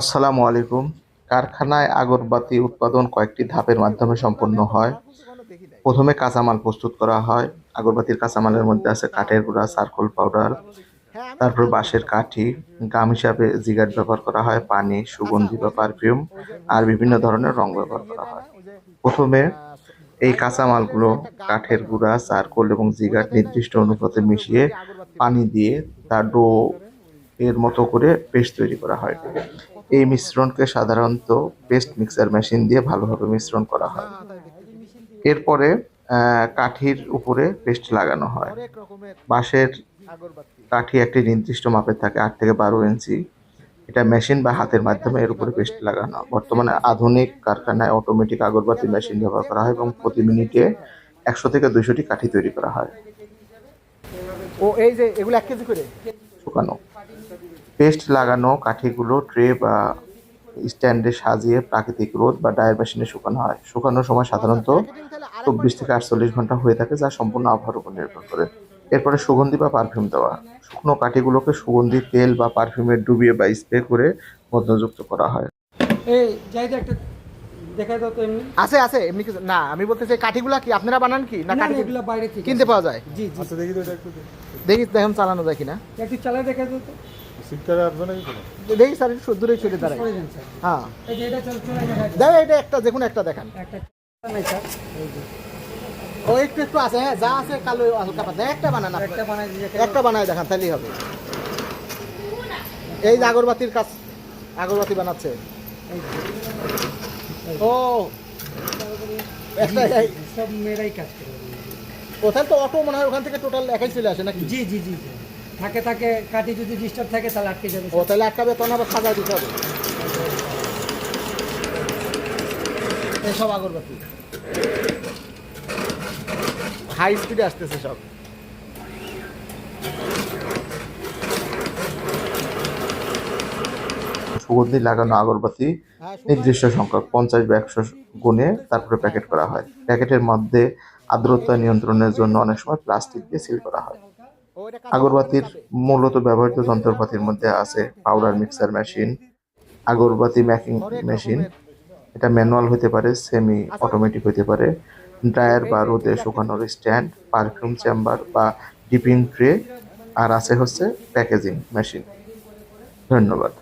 আসসালামু আলাইকুম। কারখানায় আগরবাতি উৎপাদন কয়েকটি ধাপের মাধ্যমে সম্পন্ন হয়। প্রথমে কাঁচামাল প্রস্তুত করা হয়। আগরবাতির কাঁচামালের মধ্যে আছে কাঠের গুঁড়া, চারকোল পাউডার, তারপর বাঁশের কাঠি, গাম হিসাবে জিগার ব্যবহার করা হয়, পানি, সুগন্ধি বা পারফিউম, আর বিভিন্ন ধরনের রং ব্যবহার করা হয়। প্রথমে এই কাঁচামালগুলো কাঠের গুঁড়া, চারকোল এবং জিগাট নির্দিষ্ট অনুপাতে মিশিয়ে পানি দিয়ে তা ডো এর মতো করে পেস্ট তৈরি করা হয়। এই মিশ্রণকে সাধারণত পেস্ট মিক্সার মেশিন দিয়ে ভালোভাবে মিশ্রণ করা হয়। এরপরে কাঠির উপরে পেস্ট লাগানো হয়। বাঁশের কাঠি একটি নির্দিষ্ট মাপের থাকে আট থেকে বারো ইঞ্চি। এটা মেশিন বা হাতের মাধ্যমে এর উপরে পেস্ট লাগানো। বর্তমানে আধুনিক কারখানায় অটোমেটিক আগরবাতি মেশিন ব্যবহার করা হয় এবং প্রতি মিনিটে একশো থেকে দুইশোটি কাঠি তৈরি করা হয়। ও এই যে এগুলো এক কেজি করে? শুকানো। পেস্ট লাগানো কাঠিগুলো ট্রে বা স্ট্যান্ডে সাজিয়ে প্রাকৃতিক রোদ বা ডায়ের মেশিনে শুকানো হয়। শুকানোর সময় সাধারণত চব্বিশ থেকে আটচল্লিশ ঘণ্টা হয়ে থাকে যা সম্পূর্ণ আবহাওয়ার উপর নির্ভর করে। এরপরে সুগন্ধি বা পারফিউম দেওয়া। শুকনো কাঠিগুলোকে সুগন্ধি তেল বা পারফিউমে ডুবিয়ে বা স্প্রে করে মধ্যযুক্ত করা হয়। এই যাইতে একটা দেখাই দাও তো এমনি। আছে আছে এমনি কিছু না আমি বলতে চাই কাঠিগুলা কি আপনারা বানান কি? না না কাঠি না, এগুলো বাইরে থেকে কিনতে পাওয়া যায়? জি জি। আচ্ছা দেখি তো এটা একটু। দেখি দেখুন চালানো যায় কিনা। একটু চালাই দেখি স্যার একটু দূরে ছুটে দাঁড়ায় সরে যান স্যার। হ্যাঁ। এই যে এটা চল চলে দেখাই দাও। দেখো এটা একটা যে কোনো একটা দেখান। একটা নাই স্যার। এই যে। ও একটু একটু আছে হ্যাঁ যা আছে কালো হালকা পাতলা একটা বানান একটা বানাই একটা বানায় দেখান তাহলেই হবে। এই যে আগরবাতির কাজ আগরবাতি বানাচ্ছে। ও। একটা সব মেয়েরাই কাজ করে। ওখানে তো অটো মনে হয় ওখান থেকে টোটাল একাই চলে আসে নাকি? জি জি জি। থাকে থাকে কাঠি যদি ডিস্টার্ব থাকে তাহলে আটকে যাবে ও তাহলে আটকাবে তখন আবার সাজা দিতে হবে। এসব আগরবাতি। হাই স্পিডে আসতেছে সব। সুগন্ধি লাগানো আগরবাতি নির্দিষ্ট সংখ্যক পঞ্চাশ বা একশো গুণে তারপরে প্যাকেট করা হয়। প্যাকেটের মধ্যে আর্দ্রতা নিয়ন্ত্রণের জন্য অনেক সময় প্লাস্টিক দিয়ে সিল করা হয়। আগরবাতির মূলত ব্যবহৃত যন্ত্রপাতির মধ্যে আছে পাউডার মিক্সার মেশিন আগরবাতি ম্যাকিং মেশিন এটা ম্যানুয়াল হতে পারে সেমি অটোমেটিক হতে পারে ড্রায়ার বা রোদে শুকানোর স্ট্যান্ড পারফিউম চেম্বার বা ডিপিং ট্রে আর আছে হচ্ছে প্যাকেজিং মেশিন ধন্যবাদ।